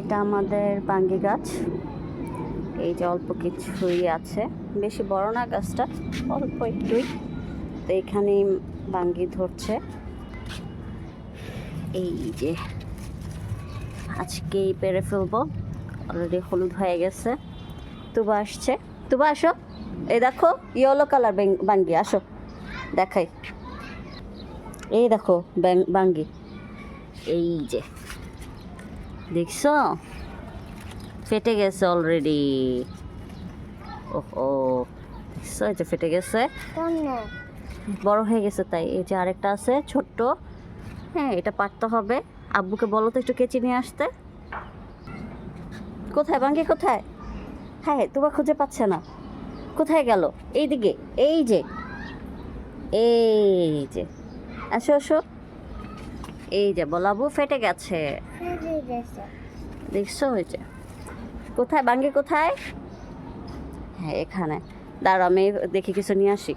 এটা আমাদের বাঙ্গি গাছ। এই যে অল্প কিছুই আছে। বেশি বড় না গাছটা, অল্প একটুই। তো এখানেই বাঙ্গি ধরছে। এই যে আজকেই পেরে ফেলব। অলরেডি হলুদ হয়ে গেছে। তুবা আসছে। তুবা আসো। এই দেখো ইয়েলো কালার বাঙ্গি, আসো। দেখাই। এই দেখো বাঙ্গি। এই যে দেখছ? ফেটে গেছে অলরেডি ওহো দেখছ? এই যে ফেটে গেছে। বড় হয়ে গেছে তাই। এই যে আরেকটা আছে ছোট্ট। হ্যাঁ এটা পারতে হবে। আব্বুকে বলো তো একটু কেচি নিয়ে আসতে। কোথায় বাঙ্গি কোথায়? হ্যাঁ তোমার খুঁজে পাচ্ছে না। কোথায় গেল? এইদিকে এই যে। এই যে। আসো আসো। এই যে বলাবু ফেটে গেছে। দেখছ হয়েছে কোথায়? বাঙ্গি কোথায়? হ্যাঁ এখানে। দাঁড়াও আমি দেখে কিছু নিয়ে আসি।